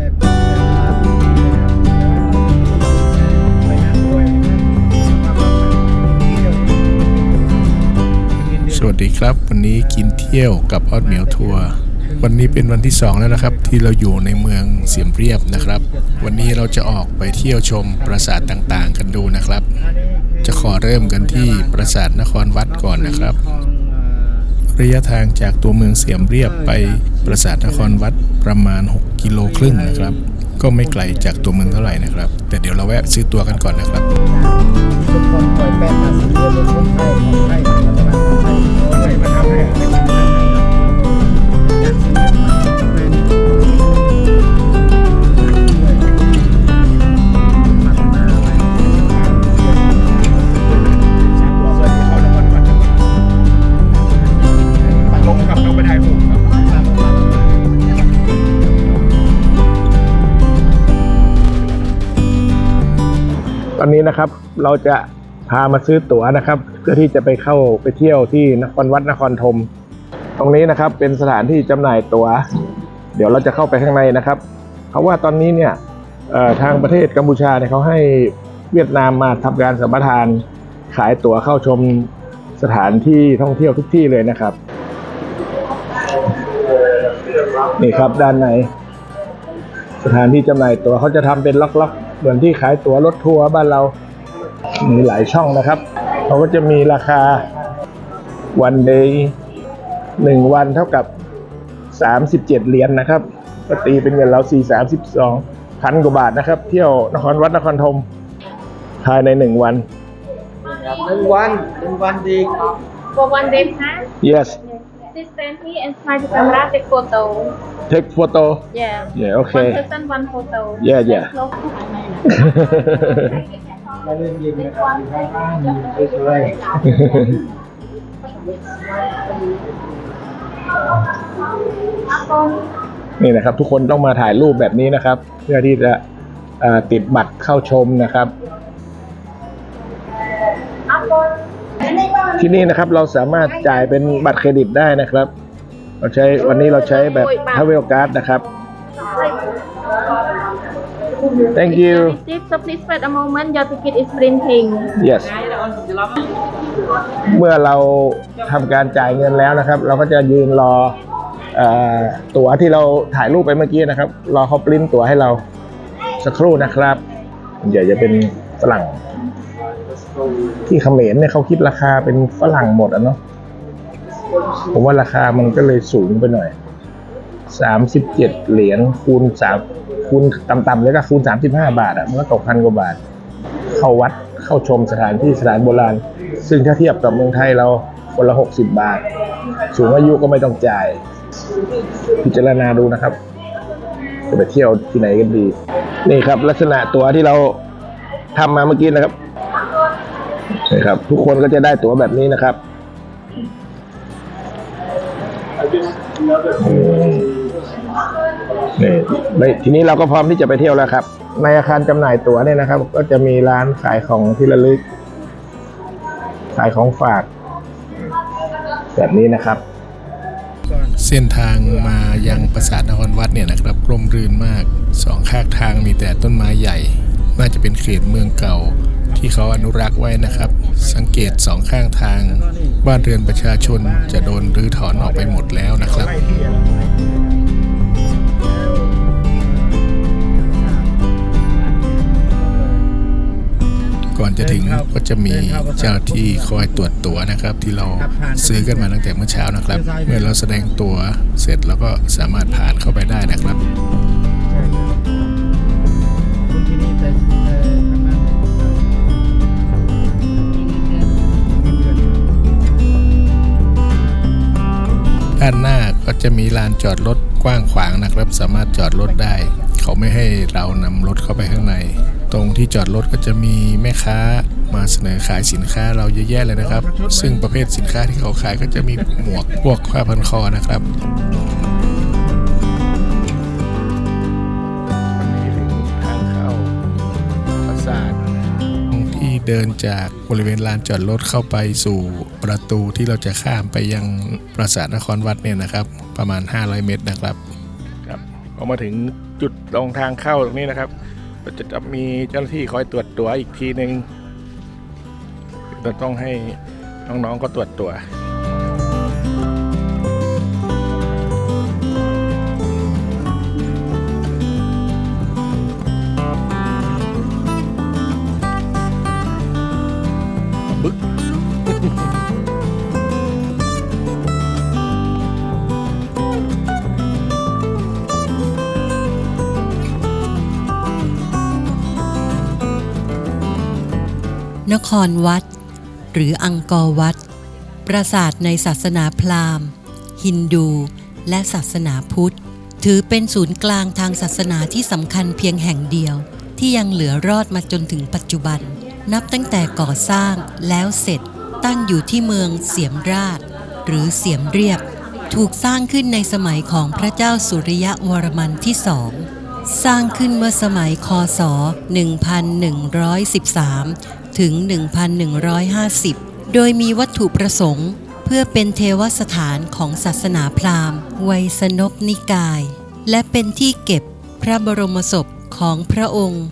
แบบสวัสดีครับ วันนี้กินเที่ยวกับออดเหมียวทัวร์วันนี้เป็นวันที่สองแล้วนะครับ ที่เราอยู่ในเมืองเสียมเรียบนะครับ วันนี้เราจะออกไปเที่ยวชมปราสาทต่างๆ กันดูนะครับ จะขอเริ่มกันที่ปราสาทนครวัดก่อนนะครับ ระยะทางจากตัวเมืองเสียมเรียบไปปราสาทนครวัดประมาณ 6 กิโลครึ่งนะครับ ก็ไม่ไกลจากตัวเมืองเท่าไหร่นะครับ แต่เดี๋ยวเราแวะซื้อตัวกันก่อนนะครับ นี้นะครับ เราจะพามาซื้อตั๋วนะครับ เพื่อที่จะไปเข้าไปเที่ยวที่นครวัดนครธมตรงนี้นะครับเป็นสถานที่จำหน่ายตั๋ว เดี๋ยวเราจะเข้าไปข้างในนะครับ เพราะว่าตอนนี้เนี่ยทางประเทศกัมพูชาเนี่ยเขาให้เวียดนามมาทำการสัมปทานขายตั๋วเข้าชมสถานที่ท่องเที่ยวทุกที่เลยนะครับ นี่ครับด้านใน สถานที่จำหน่ายตั๋วเขาจะทำเป็นล็อกๆ เหมือนที่ขายตั๋วรถทัวร์บ้านเรา มีหลายช่องนะครับเขาก็จะมีราคาวันเดย์หนึ่งวันเท่ากับ 37 เหรียญนะครับก็ตีเป็นเงินเรา4 32พันกว่าบาทนะครับ เที่ยวนครวัดนครธมภายในหนึ่งวันหนึ่งวันหนึ่งวันดี For one day pass, yes please stand here and try the camera, take photo. take photo Yeah. yeah okay One person, one photo. Yeah, yeah. Close to my mind. มาเล่นยิงนะครับสวยนี่นะครับ ทุกคนต้องมาถ่ายรูปแบบนี้นะครับ เพื่อที่จะเอ่อติดบัตรเข้าชมนะครับ ที่นี่นะครับเราสามารถจ่ายเป็นบัตรเครดิตได้นะครับ เราใช้วันนี้เราใช้แบบ Travel Card นะครับ thank you Receipt, so please wait a moment. Your ticket is printing. yes เมื่อเราทำการจ่ายเงินแล้วนะครับ เราก็จะยืนรอเออตั๋วที่เราถ่ายรูปไปเมื่อกี้นะครับ รอเขาปริ้นตั๋วให้เราสักครู่นะครับ เดี๋ยวจะเป็นฝรั่ง ที่เขมรเนี่ยเขาคิดราคาเป็นฝรั่งหมดอะเนาะผมว่าราคามันก็เลยสูงไปหน่อยสามสิบเจ็ดเหรียญคูณสามคูณต่ำๆเลยก็คูณสามสิบห้าบาทอะมันก็ตกพันกว่าบาท เข้าวัดเข้าชมสถานที่สถานโบราณ ซึ่งถ้าเทียบกับเมืองไทยเราคนละหกสิบบาท สูงอายุก็ไม่ต้องจ่าย พิจารณาดูนะครับจะไปเที่ยวที่ไหนกันดี นี่ครับลักษณะตัวที่เราทำมาเมื่อกี้นะครับ นี่ครับ ทุกคนก็จะได้ตั๋วแบบนี้นะครับ นี่ไม่ทีนี้เราก็พร้อมที่จะไปเที่ยวแล้วครับ ในอาคารจำหน่ายตั๋วเนี่ยนะครับ ก็จะมีร้านขายของที่ระลึก ขายของฝาก แบบนี้นะครับ เส้นทางมายังปราสาทนครวัดเนี่ยนะครับร่มรื่นมากสองข้างทางมีแต่ต้นไม้ใหญ่ น่าจะเป็นเขตเมืองเก่า ที่เขาอนุรักษ์ไว้นะครับ สังเกตสองข้างทาง บ้านเรือนประชาชนจะโดนรื้อถอนออกไปหมดแล้วนะครับก่อนจะถึงก็จะมีเจ้าที่คอยตรวจตั๋วนะครับ ที่เราซื้อกันมาตั้งแต่เมื่อเช้านะครับ เมื่อเราแสดงตั๋วเสร็จแล้วก็สามารถผ่านเข้าไปได้นะครับ จะมีลานจอดรถกว้างขวางนะครับ สามารถจอดรถได้ เขาไม่ให้เรานำรถเข้าไปข้างใน ตรงที่จอดรถก็จะมีแม่ค้ามาเสนอขายสินค้าเราเยอะแยะเลยนะครับ ซึ่งประเภทสินค้าที่เขาขายก็จะมีหมวกพวกผ้าพันคอนะครับ เดินจากบริเวณลานจอดรถเข้าไปสู่ประตูที่เราจะข้ามไปยังปราสาทนครวัดเนี่ยนะครับ ประมาณ 500 เมตรนะครับครับพอมาถึงจุดตรงทางเข้าตรงนี้นะครับก็จะมีเจ้าหน้าที่คอยตรวจตัวอีกทีหนึ่งเราต้องให้น้องๆก็ตรวจตัวบึ นครวัด หรืออังกอร์วัด ปราสาทในศาสนาพราหมณ์ ฮินดู และศาสนาพุทธ ถือเป็นศูนย์กลางทางศาสนาที่สำคัญเพียงแห่งเดียว ที่ยังเหลือรอดมาจนถึงปัจจุบัน นับตั้งแต่ก่อสร้างแล้วเสร็จตั้งอยู่ที่เมืองเสียมราช หรือเสียมเรียบ ถูกสร้างขึ้นในสมัยของพระเจ้าสุริยะวรมันที่สองสร้างขึ้นเมื่อสมัยคศ 1113 ถึง 1150 โดยมีวัตถุประสงค์ เพื่อเป็นเทวสถานของศาสนาพราหมณ์ไวยสนพนิกาย และเป็นที่เก็บพระบรมศพของพระองค์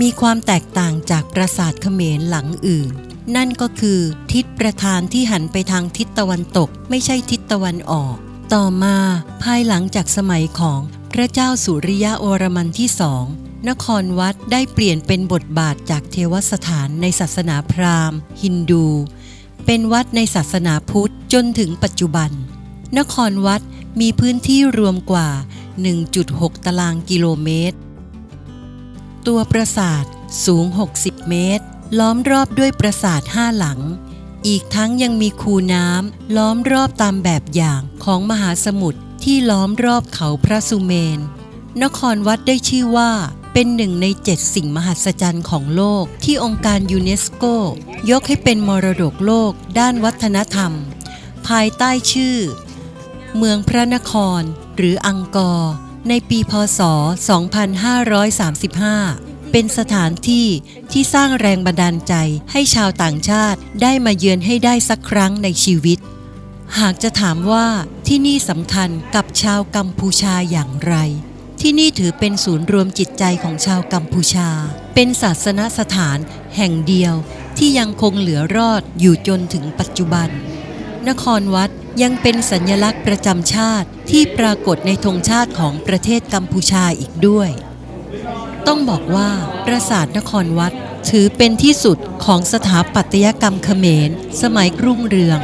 มีความแตกต่างจากปราสาทเขมรหลังอื่น นั่นก็คือทิศประธานที่หันไปทางทิศตะวันตก ไม่ใช่ทิศตะวันออก ต่อมาภายหลังจากสมัยของพระเจ้าสุริยะวรมันที่สอง นครวัดได้เปลี่ยนเป็นบทบาทจากเทวสถานในศาสนาพราหมณ์ ฮินดู เป็นวัดในศาสนาพุทธจนถึงปัจจุบัน นครวัดมีพื้นที่รวมกว่า 1.6 ตารางกิโลเมตร ตัวปราสาทสูง 60 เมตร ล้อมรอบด้วยปราสาทห้าหลัง อีกทั้งยังมีคูน้ำล้อมรอบตามแบบอย่างของมหาสมุทรที่ล้อมรอบเขาพระสุเมน นครวัดได้ชื่อว่า เป็นหนึ่งในเจ็ดสิ่งมหัศจรรย์ของโลก ที่องค์การยูเนสโก ยกให้เป็นมรดกโลก ด้านวัฒนธรรม ภายใต้ชื่อ เมืองพระนคร หรืออังกอร์ในปีพศ 2535 เป็นสถานที่ที่สร้างแรงบันดาลใจให้ชาวต่างชาติได้มาเยือนให้ได้สักครั้งในชีวิต หากจะถามว่าที่นี่สำคัญกับชาวกัมพูชาอย่างไร ที่นี่ถือเป็นศูนย์รวมจิตใจของชาวกัมพูชา เป็นศาสนสถานแห่งเดียวที่ยังคงเหลือรอดอยู่จนถึงปัจจุบัน นครวัดยังเป็นสัญลักษณ์ประจำชาติที่ปรากฏในธงชาติของประเทศกัมพูชาอีกด้วย ต้องบอกว่าปราสาทนครวัดถือเป็นที่สุดของสถาปัตยกรรมเขมร สมัยรุ่งเรือง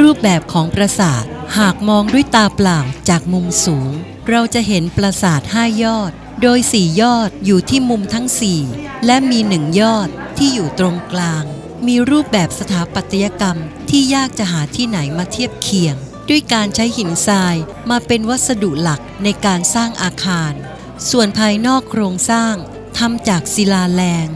รูปแบบของปราสาทหากมองด้วยตาเปล่าจากมุมสูง เราจะเห็นปราสาทห้ายอด โดยสี่ยอดอยู่ที่มุมทั้งสี่และมีหนึ่งยอดที่อยู่ตรงกลาง มีรูปแบบสถาปัตยกรรมที่ยากจะหาที่ไหนมาเทียบเคียง ด้วยการใช้หินทรายมาเป็นวัสดุหลักในการสร้างอาคาร ส่วนภายนอกโครงสร้างทำจากศิลาแรง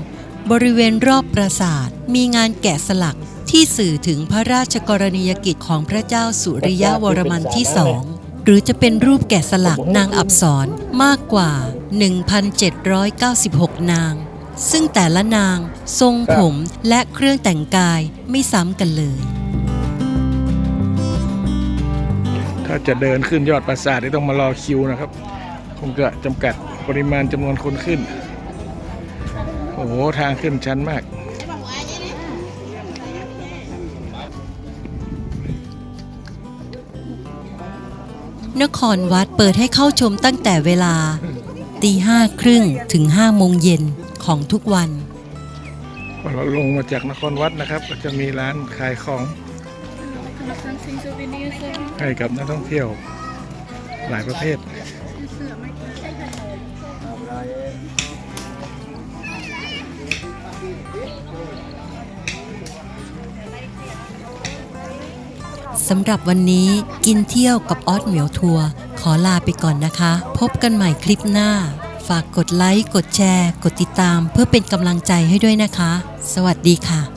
บริเวณรอบปราสาทมีงานแกะสลักที่สื่อถึงพระราชกรณียกิจของพระเจ้าสุริยะวรมันที่สอง หรือจะเป็นรูปแกะสลักนางอับสรมากกว่า 1,796 นาง ซึ่งแต่ละนางทรงผมและเครื่องแต่งกายไม่ซ้ำกันเลย ถ้าจะเดินขึ้นยอดปราสาทนี่ต้องมารอคิวนะครับ คงจะจำกัดปริมาณจำนวนคนขึ้น โอ้โห ทางขึ้นชันมาก นครวัดเปิดให้เข้าชมตั้งแต่เวลาตีห้าครึ่งถึงห้าโมงเย็นของทุกวันพอเราลงมาจากนครวัดนะครับ ก็จะมีร้านขายของให้กับนักท่องเที่ยวหลายประเภท สำหรับวันนี้กินเที่ยวกับออสเหมียวทัวร์ขอลาไปก่อนนะคะ พบกันใหม่คลิปหน้า ฝากกดไลค์ กดแชร์ กดติดตาม เพื่อเป็นกำลังใจให้ด้วยนะคะ สวัสดีค่ะ